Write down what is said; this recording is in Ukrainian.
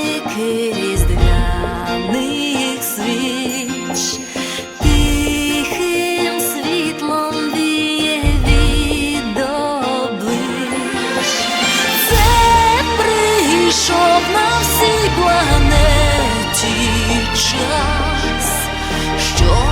вогники різдвяних свіч, тихим світлом віє від облич. Це прийшов на всій планеті час, що